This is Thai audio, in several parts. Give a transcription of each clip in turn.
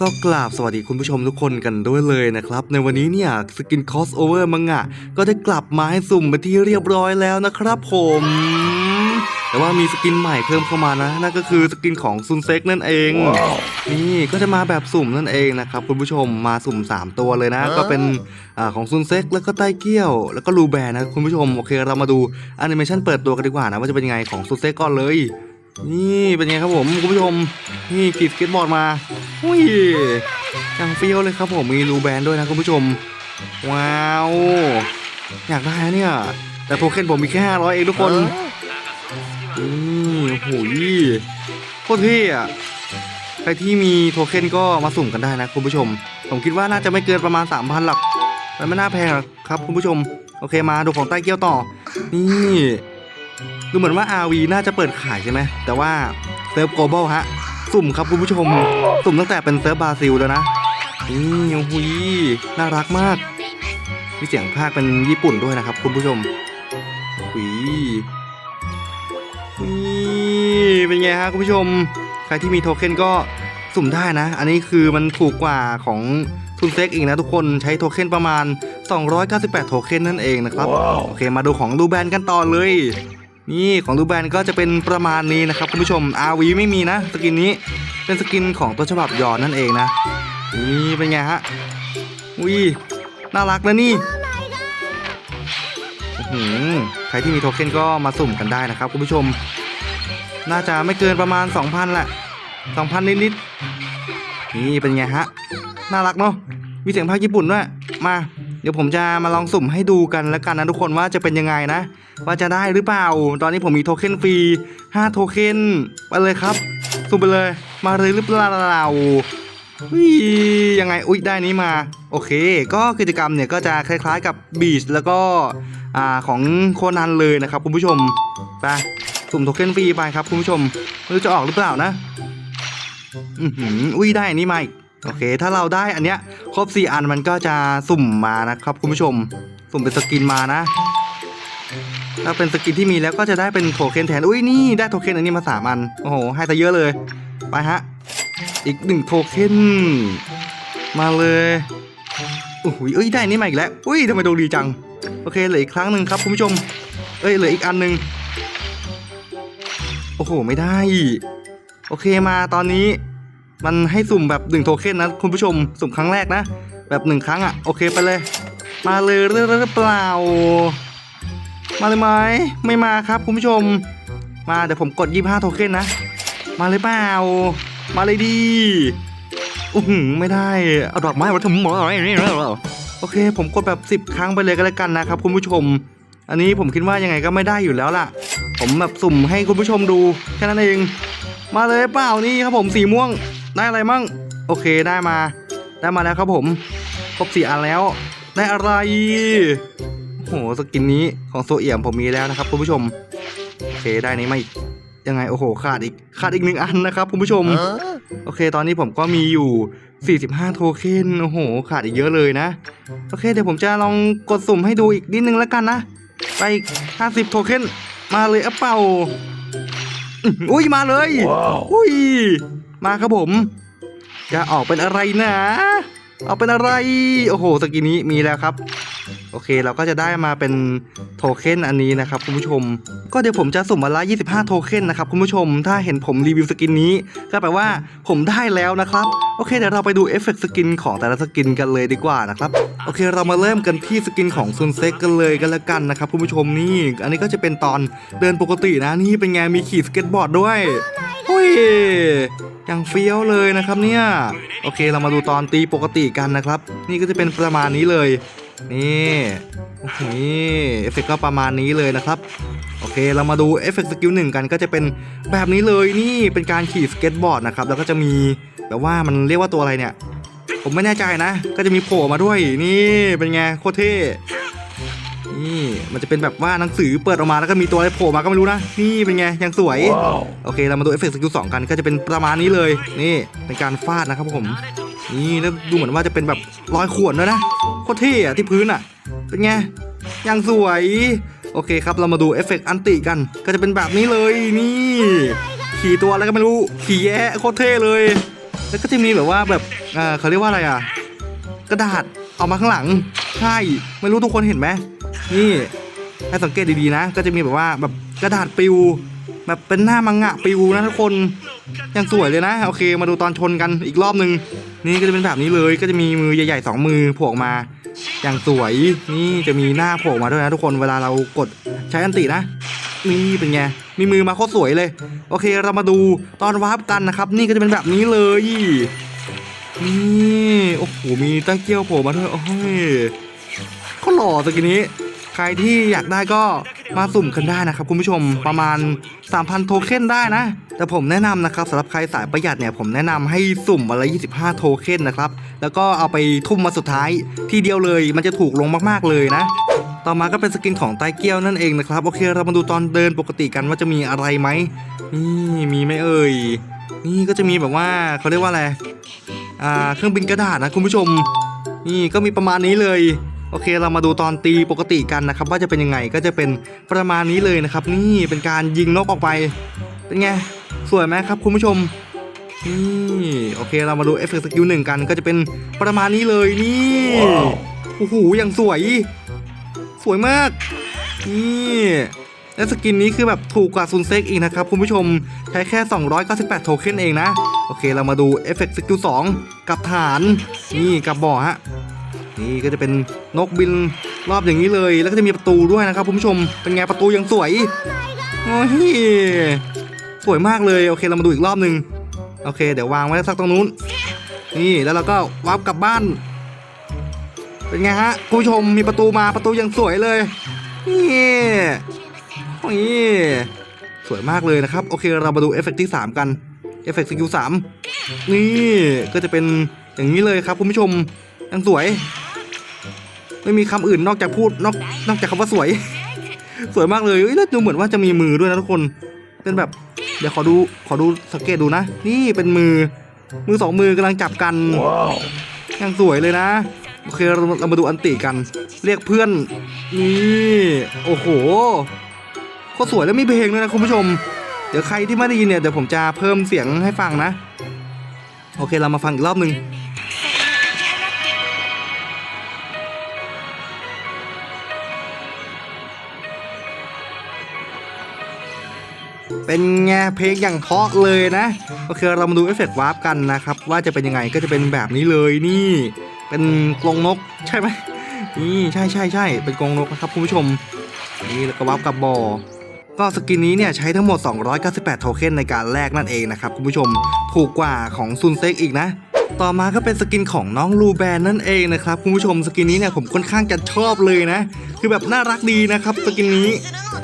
ก็กราบสวัสดีคุณผู้ชมทุกคนกันด้วยเลยนะครับ ในวันนี้เนี่ยสกินคอสโอเวอร์มังงะก็ได้กลับมาให้สุ่มไปนที่เรียบร้อยแล้วนะครับผม แต่ว่ามีสกินใหม่เพิ่มเข้ามานะนั่นก็คือสกินของซุนเซ็กนั่นเอง นี่ก็จะมาแบบสุ่มนั่นเองนะครับคุณผู้ชมมาสุ่ม 3 ตัวเลยนะ ก็เป็นอาของซุนเซ็กแล้วก็ไต้เกี้ยว แล้วก็ลูแบร์นะคุณผู้ชมโอเคเรามาดูแอนิเมชันเปิดตัวกันดีกว่านะว่าจะเป็นยังไงของซุนเซ็กก่อนเลย นี่เป็นไงครับผมคุณผู้ชมนี่ขี่สเก็ตบอร์ดมาอุ้ยยังเฟี้ยวเลยครับผมมีรูแบนด้วยนะคุณผู้ชม ว้าว อยากได้นะเนี่ย แต่โทเค็นผมมีแค่500เองทุกคนอืมโอ้โหโคตรเท่อะใครที่มีโทเค็นก็มาสุ่มกันได้นะคุณผู้ชม ผมคิดว่าน่าจะไม่เกินประมาณ 3,000หลักมันไม่น่าแพงหรอกครับคุณผู้ชม โอเคมาดูของใต้เกี้ยวต่อ นี่ ดูเหมือนว่า RV น่าจะเปิดขายใช่ไหม แต่ว่าเซิร์ฟ global ฮะ สุ่มครับคุณผู้ชม สุ่มตั้งแต่เป็นเซิร์ฟบราซิลแล้วนะนี่โอ้โหน่ารักมาก มีเสียงภาคเป็นญี่ปุ่นด้วยนะครับ คุณผู้ชมหุยนี่เป็นไงฮะคุณผู้ชม ใครที่มีโทเค็นก็สุ่มได้นะ อันนี้คือมันถูกกว่าของทุนเซ็กอีกนะทุกคนใช้โทเค็นประมาณ 298 โทเค็นนั่นเองนะครับโอเคมาดูของดูแบนกันต่อเลย นี่ของดูแบนก็จะเป็นประมาณนี้นะครับคุณผู้ชม RV ไม่มีนะสกินนี้เป็นสกินของต้นฉบับยอนนั่นเองนะนี่เป็นไงฮะอุ้ยน่ารักนะนี่ใครที่มีโทเค็นก็มาสุ่มกันได้นะครับคุณผู้ชม น่าจะไม่เกินประมาณ 2,000แหละ 2,000 นิดๆนี่เป็นไงฮะ น่ารักเนาะมีเสียงภาคญี่ปุ่นด้วยมา ดี๋ยวผมจะมาลองสุ่มให้ดูกันแล้วกันนะทุกคนว่าจะเป็นยังไงนะ ว่าจะได้หรือเปล่า ตอนนี้ผมมีโทเค็นฟรี5โทเค็นไปเลยครับ สุ่มไปเลย มาเลยหรือเปล่าอุ้ยยังไงอุ้ยได้นี้มาโอเค ก็กิจกรรมเนี่ยก็จะคล้ายๆกับบีชแล้วก็อ่าของโคนันเลยนะครับคุณผู้ชมไปสุ่มโทเค็นฟรีไปครับคุณผู้ชมไม่รู้จะออกหรือเปล่านะ อือหืออุ้ยได้นนี้มาอีก โอเค ถ้าเราได้อันเนี้ยครบ 4 อันมันก็จะสุ่มมานะครับคุณผู้ชม สุ่มเป็นสกินมานะ ถ้าเป็นสกินที่มีแล้วก็จะได้เป็นโทเค็นแทน อุ้ยนี่ได้โทเค็นอันนี้มาสามอัน โอ้โห ให้ซะเยอะเลย ไปฮะ อีกหนึ่งโทเค็นมาเลยโอ้โหเอ้ยได้นนี้มาอีกแล้ว อุ้ยทำไมดวงดีจัง โอเคเหลืออีกครั้งหนึ่งครับคุณผู้ชม เอ้ยเหลืออีกอันหนึ่งโอ้โห ไม่ได้ โอเคมาตอนนี้ มันให้สุ่มแบบหนึ่งโทเค็นนะคุณผู้ชมสุ่มครั้งแรกนะ แบบหนึ่งครั้งอะ่ะโอเคไปเลย มาเลยหรือเปล่า มาเลยไหมไม่มาครับคุณผู้ชม มาเดี๋ยวผมกด 25 โทเค็นนะ มาเลยเปล่า มาเลยดีอือหือไม่ได้เอาดอกไม้มาทำหมออะไรนี่โอเค ผมกดแบบ 10 ครั้งไปเลยก็แล้วกันนะครับคุณผู้ชม อันนี้ผมคิดว่ายังไงก็ไม่ได้อยู่แล้วล่ะ ผมแบบสุ่มให้คุณผู้ชมดูแค่นั้นเอง มาเลยเปล่านี่ครับผมสีม่วง ได้อะไรมั่ง โอเคได้มา ได้มาแล้วครับผม ครบสี่อันแล้ว ได้อะไรโอ้โหสกินนี้ของโซเอียมผมมีแล้วนะครับคุณผู้ชม โอเคได้นี้มาอีก ยังไงโอ้โหขาดอีกขาดอีกหนึ่งอันนะครับคุณผู้ชม โอเค ตอนนี้ผมก็มีอยู่ 45 โทเค็นโอ้โห ขาดอีกเยอะเลยนะ โอเคเดี๋ยวผมจะลองกดสุ่มให้ดูอีกนิดนึงแล้วกันนะ ไปอีก 50 โทเค็นมาเลยอะเป่าอื้อหืออุ้ยมาเลย อุ้ย มาครับผม จะออกเป็นอะไรนะออกเป็นอะไร โอ้โหสกินนี้มีแล้วครับ โอเคเราก็จะได้มาเป็นโทเค็นอันนี้นะครับคุณผู้ชม ก็เดี๋ยวผมจะสุ่มวันละ25 โทเค็นนะครับคุณผู้ชม ถ้าเห็นผมรีวิวสกินนี้ ก็แปลว่าผมได้แล้วนะครับ โอเคเดี๋ยวเราไปดูเอฟเฟกต์สกินของแต่ละสกินกันเลยดีกว่านะครับ โอเคเรามาเริ่มกันที่สกินของซุนเซ็กกันเลยกันละกันนะครับคุณผู้ชมนี่ อันนี้ก็จะเป็นตอนเดินปกตินะนี่เป็นไงมีขี่สเก็ตบอร์ดด้วย อยยังเฟี้ยวเลยนะครับเนี่ยโอเคเรามาดูตอนตีปกติกันนะครับ นี่ก็จะเป็นประมาณนี้เลย นี่โอ้โหนี่เอฟเฟกต์ก็ประมาณนี้เลยนะครับโอเคเรามาดูเอฟเฟกต์สกิลหนึ่งกันก็จะเป็นแบบนี้เลยนี่เป็นการขี่สเก็ตบอร์ดนะครับแล้วก็จะมีแบบว่ามันเรียกว่าตัวอะไรเนี่ย ผมไม่แน่ใจนะ ก็จะมีโผล่มาด้วยนี่เป็นไงโคตรเท่ นี่มันจะเป็นแบบว่าหนังสือเปิดออกมาแล้วก็มีตัวอะไรโผล่มาก็ไม่รู้นะ นี่เป็นไงยังสวย โอเคเรามาดูเอฟเฟกต์สกิลสองกันก็จะเป็นประมาณนี้เลย นี่เป็นการฟาดนะครับผม นี่แล้วดูเหมือนว่าจะเป็นแบบรอยข่วนด้วยนะโคตรเท่อะที่พื้นอะเป็นไงยังสวย โอเคครับเรามาดูเอฟเฟกต์อันติกัน ก็จะเป็นแบบนี้เลยนี่ ขี่ตัวอะไรก็ไม่รู้ขี่แย่โคตรเท่เลยในแล้วก็จะมีแบบว่าแบบเอ่อเขาเรียกว่าอะไรอะกระดาษเอามาข้างหลังใช่ไม่รู้ทุกคนเห็นไหม นี่ให้สังเกตดีๆนะ ก็จะมีแบบว่าแบบกระดาษปิว แบบเป็นหน้ามังงะปิวนะทุกคนยังสวยเลยนะ โอเค มาดูตอนชนกันอีกรอบหนึ่งนี่ก็จะเป็นแบบนี้เลยก็จะมีมือใหญ่ๆสองมือโผล่ออกมา อย่างสวยนี่จะมีหน้าโผล่มาด้วยนะทุกคนเวลาเรากดใช้อันตินะนี่เป็นไงมีมือมาโคตรสวยเลย โอเคเรามาดูตอนวาร์ปกันนะครับ นี่ก็จะเป็นแบบนี้เลยนี่โอ้โหมีตั้งเกี้ยวโผล่มาด้วยโอ้ยก็หล่อสกินนี้ ใครที่อยากได้ก็มาสุ่มกันได้นะครับคุณผู้ชมประมาณ 3,000 โทเค็นได้นะ แต่ผมแนะนำนะครับสำหรับใครสายประหยัดเนี่ยผมแนะนำให้สุ่มวันละ25 โทเค็นนะครับ แล้วก็เอาไปทุ่มมาสุดท้ายทีเดียวเลยมันจะถูกลงมากๆเลยนะต่อมาก็เป็นสกินของไตเกียวนั่นเองนะครับ โอเคเรามาดูตอนเดินปกติกันว่าจะมีอะไรไหมนี่มีไหมเอ่ย นี่ก็จะมีแบบว่าเขาเรียกว่าอะไรอ่าเครื่องบินกระดาษนะคุณผู้ชม นี่ก็มีประมาณนี้เลย อเคเรามาดูตอนตีปกติกันนะครับว่าจะเป็นยังไงก็จะเป็นประมาณนี้เลยนะครับ นี่เป็นการยิงนกออกไป เป็นไงสวยไหมครับคุณผู้ชมนี่โอเคเรามาดูเอฟเฟกต์สกิลหนึ่งกันก็จะเป็นประมาณนี้เลยนี่โอ้โหอย่างสวย สวยมาก นี่และสกินนี้คือแบบถูกกว่าซุนเซ็กอีกนะครับคุณผู้ชมใช้แค่ 298 โทเค็นเองนะ โอเคเรามาดูเอฟเฟกต์สกิล2กับฐาน นี่กับบ่อฮะ นี่ก็จะเป็นนกบินรอบอย่างนี้เลย แล้วก็จะมีประตูด้วยนะครับคุณผู้ชมเป็นไงประตูยังสวยโอ้ยสวยมากเลยโอเคเรามาดูอีกรอบหนึ่งโอเค เดี๋ยววางไว้สักตรงนู้น นี่แล้วเราก็วาร์ปกลับบ้าน เป็นไงฮะคุณผู้ชมมีประตูมาประตูยังสวยเลยนี่โอ้ยสวยมากเลยนะครับ โอเคเรามาดูเอฟเฟกต์ที่ 3 กันเอฟเฟกต์สกิลสามนี่ก็จะเป็นอย่างนี้เลยครับคุณผู้ชมยังสวย ไม่มีคำอื่นนอกจากพูดนอกนอกจากคำว่าสวย สวยมากเลยเอ้ยแล้วดูเหมือนว่าจะมีมือด้วยนะทุกคน เป็นแบบ เดี๋ยวขอดูขอดูสังเกตดูนะ นี่เป็นมือ มือสองมือกำลังจับกันยังสวยเลยนะโอเคเราเรามาดูอันติกัน เรียกเพื่อนนี่โอ้โหก็สวยแล้วมีเพลงด้วยนะคุณผู้ชม เดี๋ยวใครที่ไม่ได้ยินเนี่ยเดี๋ยวผมจะเพิ่มเสียงให้ฟังนะ โอเคเรามาฟังอีกรอบหนึ่ง เป็นไงเพลงอย่างเพาะเลยนะโอเคเรามาดูเอฟเฟกต์วาร์ปกันนะครับ ว่าจะเป็นยังไงก็จะเป็นแบบนี้เลยนี่ เป็นกรงนกใช่ไหมนี่ใช่ใช่ใช่เป็นกรงนกนะครับคุณผู้ชม นี่แล้วก็วาร์ปกับบอก็สกินนี้เนี่ยใช้ทั้งหมด 298 โทเค็นในการแลกนั่นเองนะครับคุณผู้ชม ถูกกว่าของซุนเซ็กอีกนะ ต่อมาก็เป็นสกินของน้องลูแบนนั่นเองนะครับคุณผู้ชมสกินนี้เนี่ยผมค่อนข้างจะชอบเลยนะ คือแบบน่ารักดีนะครับสกินนี้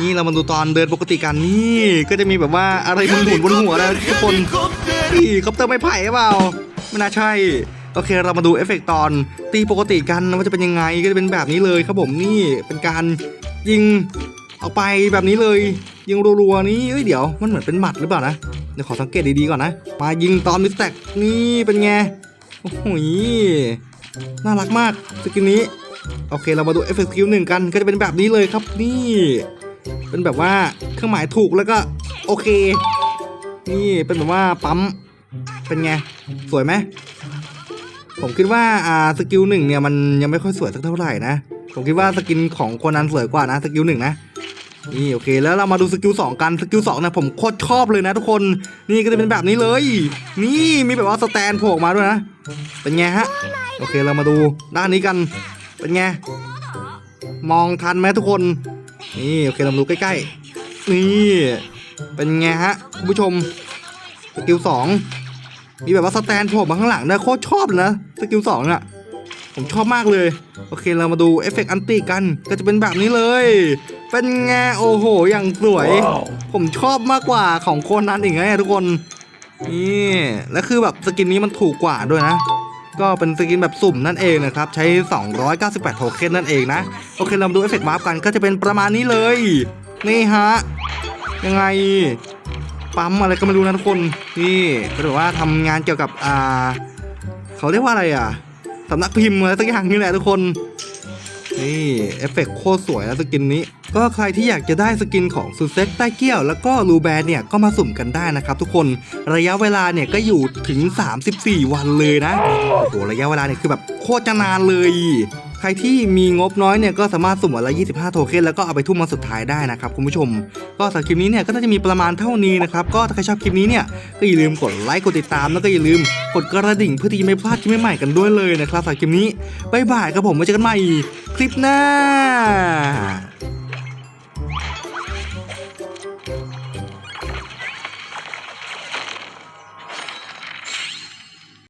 นี่เรามาดูตอนเดินปกติกันนี่ก็จะมีแบบว่าอะไรหมุนๆบนหัวนะทุกคนนี่คอปเตอร์ไม้ไผ่หรือเปล่าไม่น่าใช่โอเคเรามาดูเอฟเฟกต์ตอนตีปกติกันว่าจะเป็นยังไงก็จะเป็นแบบนี้เลยครับผมนี่เป็นการยิงออกไปแบบนี้เลย ยิงรัวๆนี้เอ้ยเดี๋ยวมันเหมือนเป็นหมัดหรือเปล่านะ ดี๋ยวขอสังเกตดีๆก่อนนะ มายิงตอนมิสแต็กนี่เป็นไง โอ้โหน่ารักมากสกินนี้ โอเคเรามาดูเอฟเฟกต์สกิลหนึ่งกันก็จะเป็นแบบนี้เลยครับนี่ เป็นแบบว่าเครื่องหมายถูกแล้วก็โอเค นี่เป็นแบบว่าปั๊ม เป็นไง สวยไหมผมคิดว่าอ่าสกิลหนึ่งเนี่ยมันยังไม่ค่อยสวยสักเท่าไหร่นะ ผมคิดว่าสกินของคนนั้นสวยกว่านะสกิลหนึ่งนะ นี่โอเคแล้วเรามาดูสกิลสองกันสกิลสองนะผมโคตรชอบเลยนะทุกคนนี่ก็จะเป็นแบบนี้เลย นี่มีแบบว่าสแตนโผล่ออกมาด้วยนะเป็นไงฮะโอเคเรามาดูด้านนี้กันเป็นไงมองทันไหมทุกคนนี่โอเคเรามาดูใกล้ๆนี่เป็นไงฮะคุณผู้ชมสกิลสองมีแบบว่าสแตนโผล่มาข้างหลังนะโคตรชอบเลยนะสกิลสองอะ ผมชอบมากเลย โอเคเรามาดูเอฟเฟกต์อันติกัน ก็จะเป็นแบบนี้เลย เป็นไงโอ้โห อย่างสวย ผมชอบมากกว่าของโคนนั้นอีกไงทุกคน นี่ แล้วคือแบบสกินนี้มันถูกกว่าด้วยนะ ก็เป็นสกินแบบสุ่มนั่นเองนะครับ ใช้ 298 โทเค็นนั่นเอง นะ โอเคเรามาดูเอฟเฟกต์วาร์ปกัน ก็จะเป็นประมาณนี้เลย นี่ฮะ ยังไง ปั๊มอะไรก็ไม่รู้นะทุกคน นี่ก็ถือว่าทำงานเกี่ยวกับ อ่า เขาเรียกว่าอะไรอะ สำนักพิมพ์อะไรสักอย่างนี่แหละทุกคน นี่เอฟเฟกต์โคตรสวยนะสกินนี้ ก็ใครที่อยากจะได้สกินของซูเซ็กใต้เกี้ยว แล้วก็ลูแบร์เนี่ยก็มาสุ่มกันได้นะครับทุกคนระยะเวลาเนี่ยก็อยู่ถึง 34 วันเลยนะ โอ้โหระยะเวลาเนี่ยคือแบบโคตรจะนานเลย ใครที่มีงบน้อยเนี่ยก็สามารถสุ่มวันละ25 โทเค็นแล้วก็เอาไปทุ่มมาสุดท้ายได้นะครับคุณผู้ชม ก็สำหรับคลิปนี้เนี่ยก็น่าจะมีประมาณเท่านี้นะครับก็ถ้าใครชอบคลิปนี้เนี่ยก็อย่าลืมกดไลค์กดติดตามแล้วก็อย่าลืมกดกระดิ่งเพื่อที่จะไม่พลาดคลิปใหม่ๆกันด้วยเลยนะครับสำหรับคลิปนี้บ๊ายบายครับผมไว้เจอกันใหม่คลิปหน้า